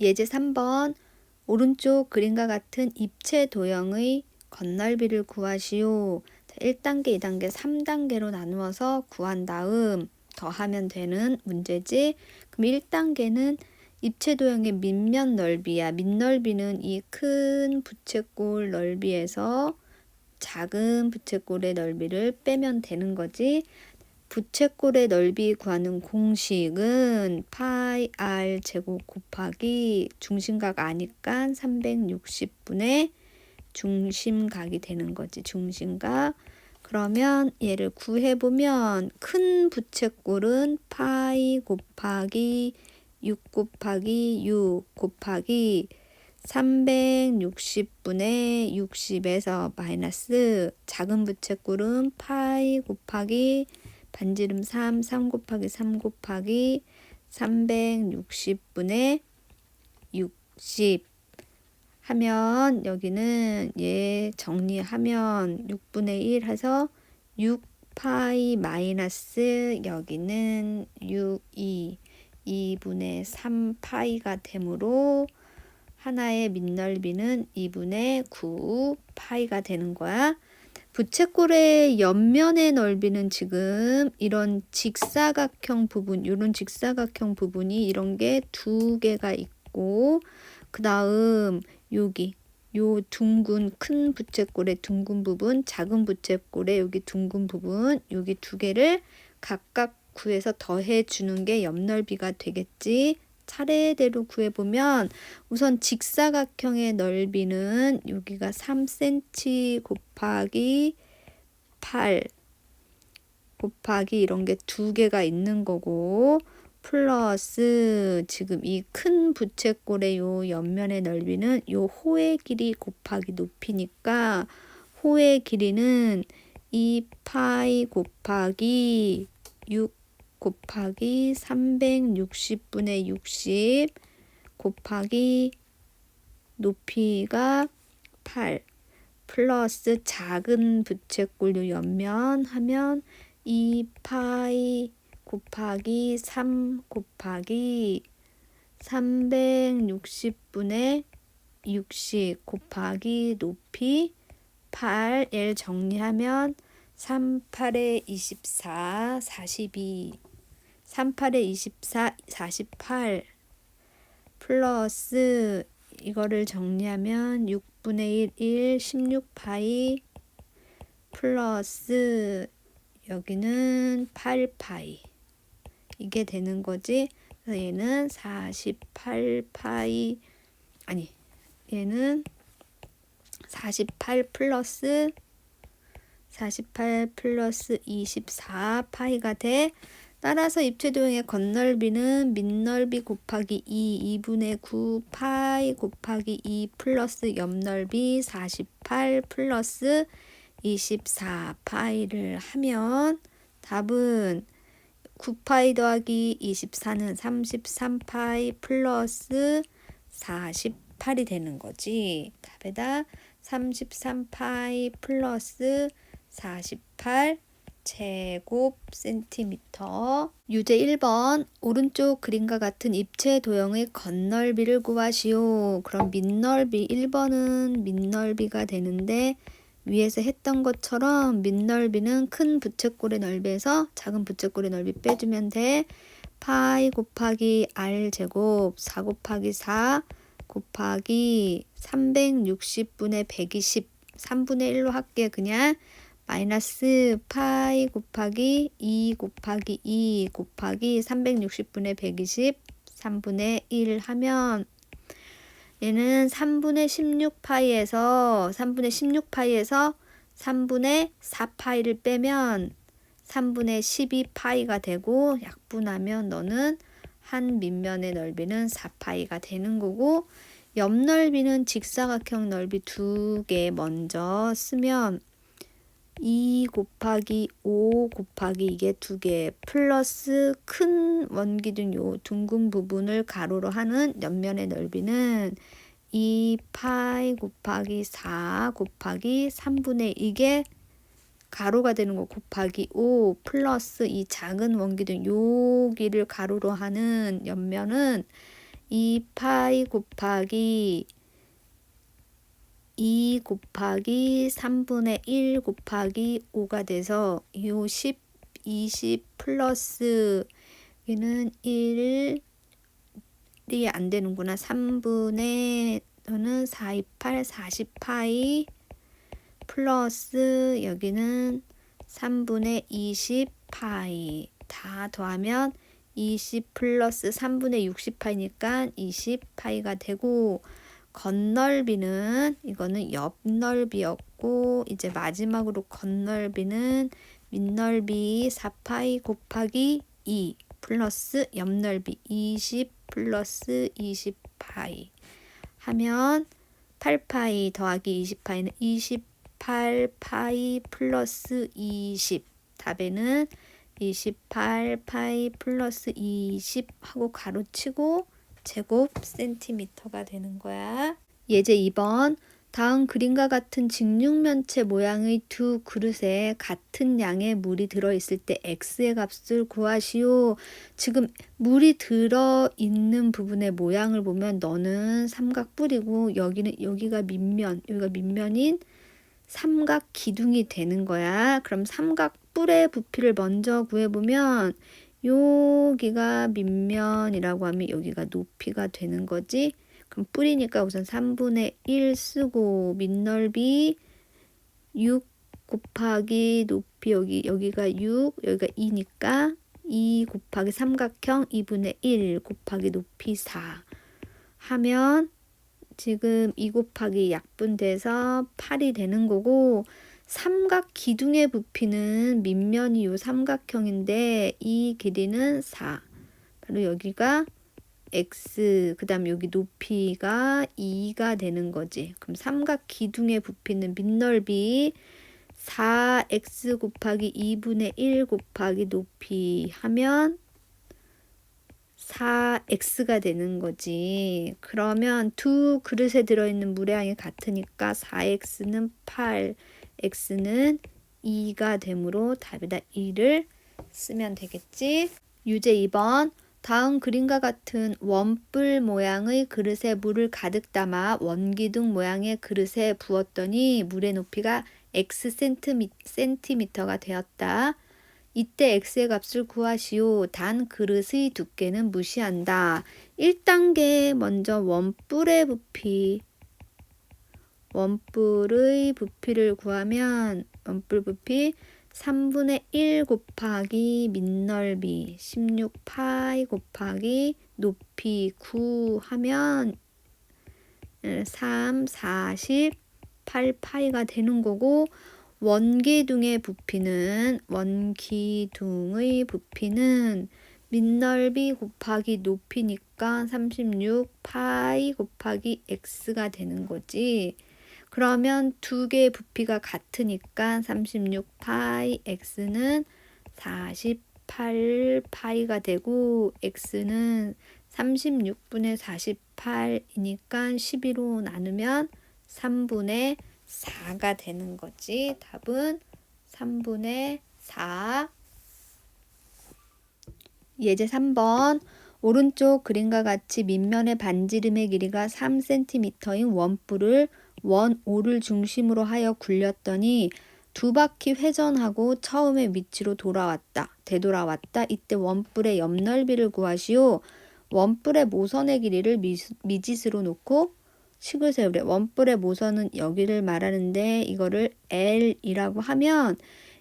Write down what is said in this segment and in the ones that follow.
예제 3번 오른쪽 그림과 같은 입체 도형의 건널비를 구하시오. 자, 1단계, 2단계, 3단계로 나누어서 구한 다음 더하면 되는 문제지. 그럼 1단계는 입체 도형의 밑면 넓이야. 밑넓이는 이 큰 부채꼴 넓이에서 작은 부채꼴의 넓이를 빼면 되는 거지. 부채꼴의 넓이 구하는 공식은 파이 r 제곱 곱하기 중심각 아니까 360분의 중심각이 되는 거지. 중심각. 그러면 얘를 구해보면 큰 부채꼴은 파이 곱하기 6 곱하기 6 곱하기 360분의 60에서 마이너스 작은 부채꼴은 파이 곱하기 반지름 3, 3 곱하기 3 곱하기 360분의 60 하면 여기는 얘 정리하면 6분의 1 해서 6파이 마이너스 여기는 6, 2, 2분의 3파이가 되므로 하나의 밑넓이는 2분의 9 파이가 되는 거야. 부채꼴의 옆면의 넓이는 지금 이런 직사각형 부분, 이런 직사각형 부분이 이런 게 두 개가 있고, 그 다음 여기 요 둥근 큰 부채꼴의 둥근 부분, 작은 부채꼴의 여기 둥근 부분, 여기 두 개를 각각 구해서 더해 주는 게 옆 넓이가 되겠지. 차례대로 구해보면 우선 직사각형의 넓이는 여기가 3cm 곱하기 8 곱하기 이런 게 두 개가 있는 거고 플러스 지금 이 큰 부채꼴의 요 옆면의 넓이는 요 호의 길이 곱하기 높이니까 호의 길이는 2파이 곱하기 6 곱하기 360분의 60 곱하기 높이가 8 플러스 작은 부채꼴 옆면 하면 2파이 곱하기 3 곱하기 360분의 60 곱하기 높이 8을 정리하면 3, 8에 24, 42 38에 24, 48 플러스 이거를 정리하면 6분의 1, 1, 16파이 플러스 여기는 8파이 이게 되는 거지. 그래서 얘는 48파이 아니 얘는 48 플러스 48 플러스 24 파이가 돼. 따라서 입체도형의 건널비는 밑넓이 곱하기 2, 2분의 9 파이 곱하기 2 플러스 옆넓이 48 플러스 24 파이를 하면 답은 9파이 더하기 24는 33파이 플러스 48이 되는 거지. 답에다 33파이 플러스 48 제곱 센티미터. 유제 1번 오른쪽 그림과 같은 입체 도형의 건널비를 구하시오. 그럼 밑넓이 1번은 밑넓이가 되는데 위에서 했던 것처럼 밑넓이는 큰 부채꼴의 넓이에서 작은 부채꼴의 넓이 빼주면 돼. 파이 곱하기 r 제곱 4 곱하기 4 곱하기 360분의 120 3분의 1로 할게 그냥 마이너스 파이 곱하기 2 곱하기 2 곱하기 360분의 120 3분의 1 하면 얘는 3분의 16 파이에서 3분의 16 파이에서 3분의 4 파이를 빼면 3분의 12 파이가 되고 약분하면 너는 한 밑면의 넓이는 4 파이가 되는 거고 옆 넓이는 직사각형 넓이 두 개 먼저 쓰면 2 곱하기 5 곱하기 이게 두 개 플러스 큰 원기둥 요 둥근 부분을 가로로 하는 옆면의 넓이는 2파이 곱하기 4 곱하기 3분의 이게 가로가 되는 거 곱하기 5 플러스 이 작은 원기둥 여기를 가로로 하는 옆면은 2파이 곱하기 2 곱하기 3분의 1 곱하기 5가 돼서 요 10, 20 플러스 여기는 1이 안 되는구나. 3분의 저는 4, 2, 8, 40파이 플러스 여기는 3분의 20파이 다 더하면 20 플러스 3분의 60파이니까 20파이가 되고 건널비는 이거는 옆넓이였고 이제 마지막으로 건널비는 밑넓이 4파이 곱하기 2 플러스 옆넓이 20 플러스 20파이 하면 8파이 더하기 20파이는 28파이 플러스 20 답에는 28파이 플러스 20 하고 가로치고 제곱 센티미터가 되는 거야. 예제 2번 다음 그림과 같은 직육면체 모양의 두 그릇에 같은 양의 물이 들어있을 때 x의 값을 구하시오. 지금 물이 들어있는 부분의 모양을 보면 너는 삼각 뿌리고 여기는 여기가 밑면, 여기가 밑면인 삼각 기둥이 되는 거야. 그럼 삼각 뿔의 부피를 먼저 구해보면 여기가 밑면이라고 하면 여기가 높이가 되는 거지. 그럼 뿌리니까 우선 3분의 1 쓰고 밑넓이 6 곱하기 높이 여기 여기가 6 여기가 2니까 2 곱하기 삼각형 2분의 1 곱하기 높이 4 하면 지금 2 곱하기 약분돼서 8이 되는 거고 삼각 기둥의 부피는 밑면이 요 삼각형인데 이 길이는 4. 바로 여기가 x 그다음 여기 높이가 2가 되는 거지. 그럼 삼각 기둥의 부피는 밑넓이 4x 곱하기 2분의 1 곱하기 높이 하면 4x가 되는 거지. 그러면 두 그릇에 들어있는 물의 양이 같으니까 4x는 8, x는 2가 되므로 답에다 2를 쓰면 되겠지. 유제 2번 다음 그림과 같은 원뿔 모양의 그릇에 물을 가득 담아 원기둥 모양의 그릇에 부었더니 물의 높이가 x 센티미, 센티미터가 되었다. 이때 x의 값을 구하시오. 단 그릇의 두께는 무시한다. 1단계 먼저 원뿔의 부피 원뿔의 부피를 구하면 원뿔 부피 3분의 1 곱하기 밑넓이 16파이 곱하기 높이 9 하면 3, 40, 8파이가 되는 거고 원기둥의 부피는 원기둥의 부피는 밑넓이 곱하기 높이니까 36파이 곱하기 x가 되는 거지. 그러면 두 개의 부피가 같으니까 36파이 x는 48파이가 되고 x는 36분의 48이니까 12로 나누면 3분의 4가 되는 거지. 답은 3분의 4. 예제 3번 오른쪽 그림과 같이 밑면의 반지름의 길이가 3cm인 원뿔을 원 5를 중심으로 하여 굴렸더니 두 바퀴 회전하고 처음의 위치로 돌아왔다. 되돌아왔다. 이때 원뿔의 옆넓이를 구하시오. 원뿔의 모선의 길이를 미, 미짓으로 놓고 식을 세우래. 원뿔의 모선은 여기를 말하는데 이거를 L이라고 하면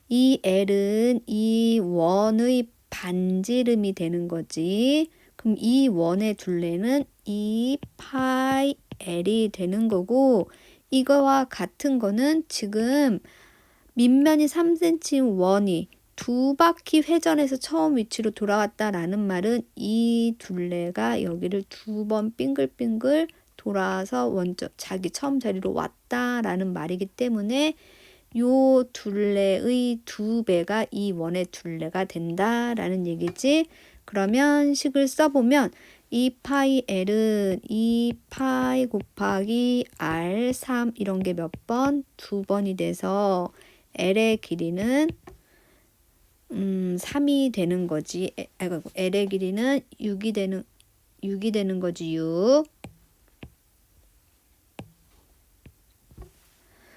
이 L은 이 원의 반지름이 되는 거지. 그럼 이 원의 둘레는 2 파이 L이 되는 거고 이거와 같은 거는 지금 밑면이 3cm 원이 두 바퀴 회전해서 처음 위치로 돌아왔다라는 말은 이 둘레가 여기를 두 번 빙글빙글 돌아서 원점 자기 처음 자리로 왔다라는 말이기 때문에 요 둘레의 두 배가 이 원의 둘레가 된다라는 얘기지. 그러면 식을 써보면 2파이 L은 2파이 곱하기 R 3 이런 게 몇 번? 두 번이 돼서 L의 길이는 음, 3이 되는 거지. 아이고, L의 길이는 6이 되는 6이 되는 거지 6.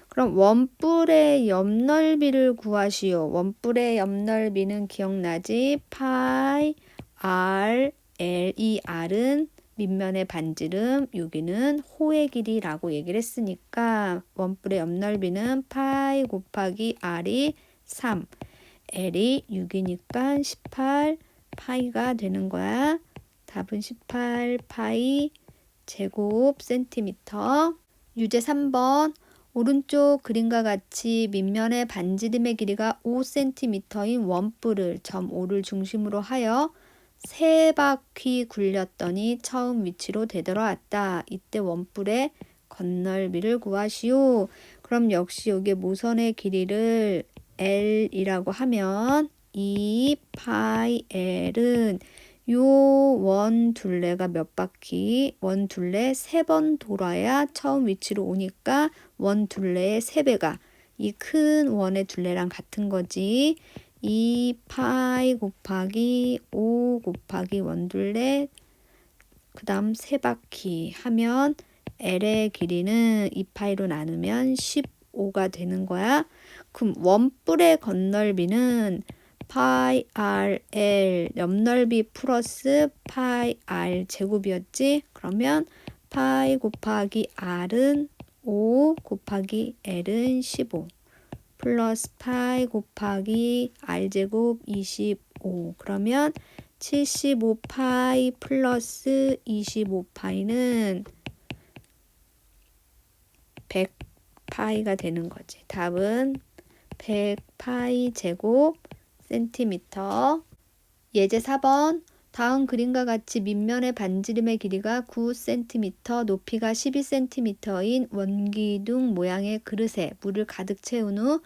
그럼 원뿔의 옆넓이를 구하시오. 원뿔의 옆넓이는 기억나지? 파이 r l 이 r은 밑면의 반지름, 여기는 호의 길이라고 얘기를 했으니까 원뿔의 옆넓이는 파이 곱하기 r이 3, l이 6이니까 18 파이가 되는 거야. 답은 18 파이 제곱 센티미터. 유제 3번 오른쪽 그림과 같이 밑면의 반지름의 길이가 5cm인 원뿔을 점 5를 중심으로 하여 세 바퀴 굴렸더니 처음 위치로 되돌아왔다. 이때 원뿔의 건널비를 구하시오. 그럼 역시 여기 모선의 길이를 L이라고 하면 이 파이 L은 요 원 둘레가 몇 바퀴? 원 둘레 세 번 돌아야 처음 위치로 오니까 원 둘레의 세 배가 이 큰 원의 둘레랑 같은 거지. 2 파이 곱하기 5 곱하기 원둘레 그 다음 세 바퀴 하면 L의 길이는 2파이로 나누면 15가 되는 거야. 그럼 원뿔의 건널비는 파이 r l 옆넓이 플러스 파이 r 제곱이었지? 그러면 파이 곱하기 r은 5 곱하기 l은 15 플러스 파이 곱하기 r제곱 25 그러면 75파이 플러스 25파이는 100파이가 되는 거지. 답은 100파이 제곱 센티미터. 예제 4번 다음 그림과 같이 밑면의 반지름의 길이가 9cm, 높이가 12cm인 원기둥 모양의 그릇에 물을 가득 채운 후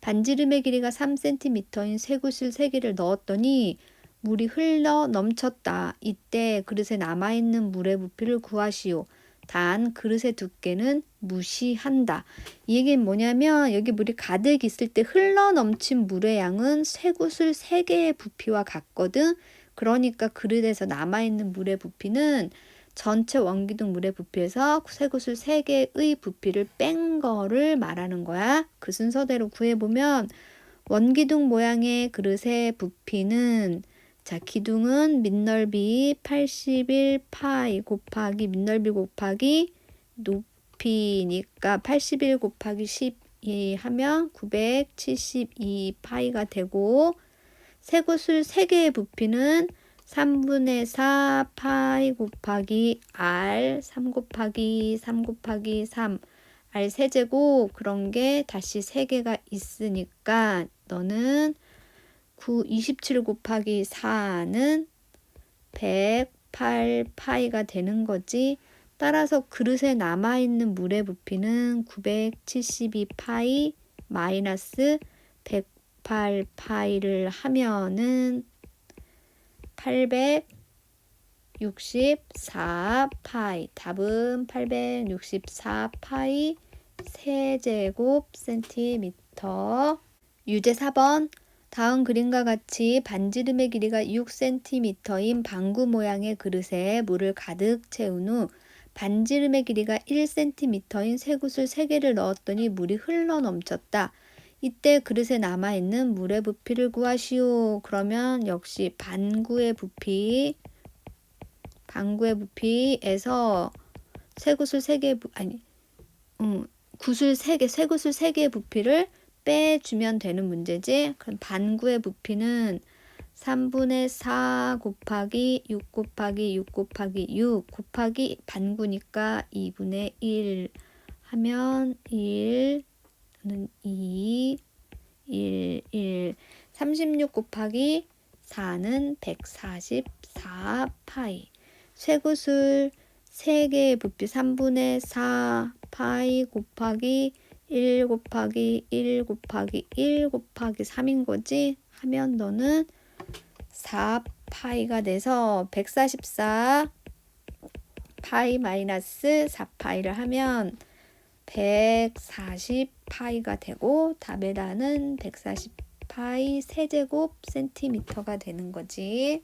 반지름의 길이가 3cm인 쇠구슬 3개를 넣었더니 물이 흘러 넘쳤다. 이때 그릇에 남아있는 물의 부피를 구하시오. 단 그릇의 두께는 무시한다. 이 얘기는 뭐냐면 여기 물이 가득 있을 때 흘러 넘친 물의 양은 쇠구슬 3개의 부피와 같거든. 그러니까 그릇에서 남아있는 물의 부피는 전체 원기둥 물의 부피에서 쇠구슬 3개의 부피를 뺀 거를 말하는 거야. 그 순서대로 구해보면 원기둥 모양의 그릇의 부피는 자, 기둥은 밑넓이 81파이 곱하기 밑넓이 곱하기 높이니까 81 곱하기 12 하면 972파이가 되고 세구슬 3개의 부피는 3분의 4 파이 곱하기 r 3 곱하기 3 곱하기 3 r 세제곱 그런 게 다시 3개가 있으니까 너는 9 27 곱하기 4는 108 파이가 되는 거지. 따라서 그릇에 남아 있는 물의 부피는 972 파이 마이너스 108파이를 하면은 864 파이. 답은 864 파이 세제곱 센티미터. 유제 4번. 다음 그림과 같이 반지름의 길이가 6cm인 방구 모양의 그릇에 물을 가득 채운 후 반지름의 길이가 1cm인 쇠구슬 3개를 넣었더니 물이 흘러 넘쳤다. 이때 그릇에 남아있는 물의 부피를 구하시오. 그러면 역시 반구의 부피, 반구의 부피에서 쇠구슬 3개, 아니, 음, 구슬 3개, 쇠구슬 3개의 부피를 빼주면 되는 문제지. 그럼 반구의 부피는 3분의 4 곱하기 6 곱하기 6 곱하기 6 곱하기 반구니까 2분의 1 하면 1 는 2, 1, 1. 36 곱하기 4는 144 파이. 쇠구슬 3개의 부피 3분의 4 파이 곱하기 1 곱하기 1 곱하기 1 곱하기 3인 거지? 하면 너는 4 파이가 돼서 144 파이 마이너스 4 파이를 하면 140파이가 되고 단은 140파이 세제곱 센티미터가 되는 거지.